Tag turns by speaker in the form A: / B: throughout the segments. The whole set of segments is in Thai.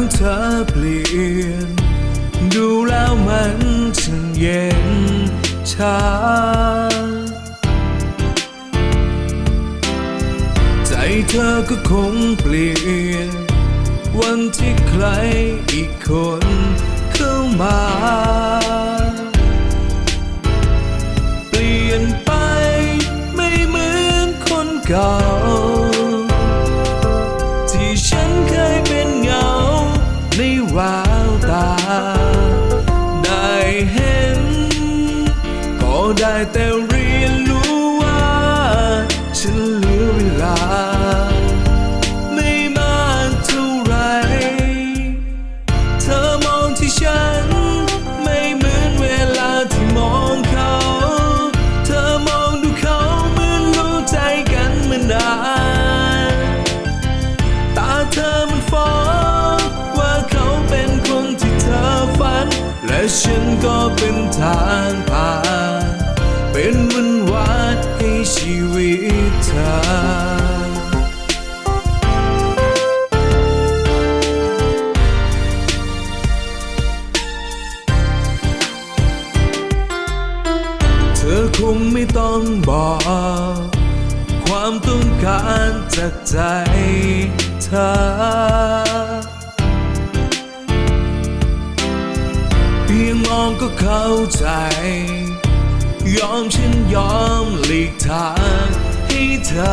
A: ของเธอเปลี่ยน ดูแล้วมันช่างเย็นชาใจเธอก็คงเปลี่ยน วันที่ใครอีกคนเข้ามา ได้แต่เรียนรู้ว่า ฉันเหลือเวลา ไม่มากเท่าไร เธอมองที่ฉัน ไม่เหมือนเวลาที่มองเขา เธอมองดูเขาเหมือนรู้ใจกันมานานตาเธอมันฟ้องว่าเขาเป็นคนที่เธอฝัน และฉันก็เป็นทาง ชีวิตเธอธอคงไม่ต้องบอก ความต้องการจากใจเธอ เพียงมองก็เข้าใจ ยอมฉันยอมหลีกทางให้เธอ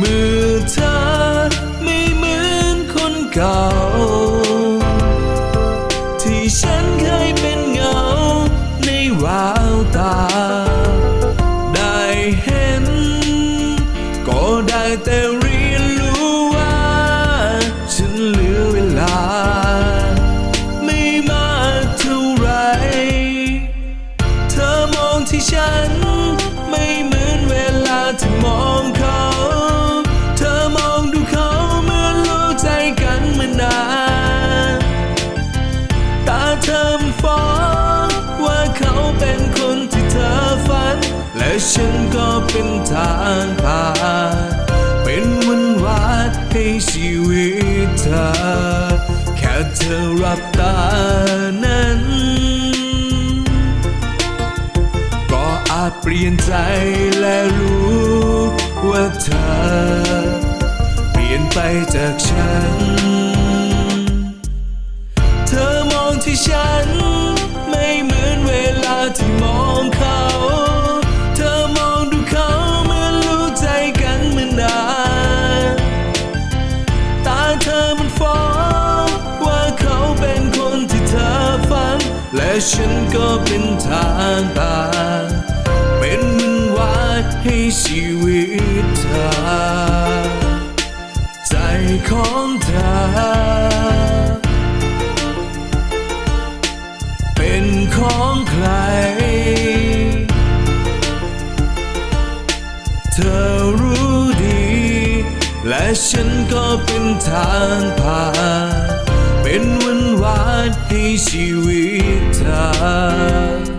A: มือเธอไม่เหมือนคนเก่า ที่ฉันเคยเป็นเงาในแววตา ได้เห็น ก็ได้แต่ ฉันก็เป็นทางผ่านเป็นวันวานให้ชีวิตเธอ แค่เธอรับตานั้น ก็อาจเปลี่ยนใจและรู้ว่าเธอ เปลี่ยนไปจากฉัน เธอมองที่ฉัน ฉันก็เป็นทางผ่านเป็นมันวานให้ชีวิตเธอใจของเธอ เป็นของใคร เธอรู้ดี และฉันก็เป็นทางผ่านเป็นวัน วานให้ชีวิตเธอ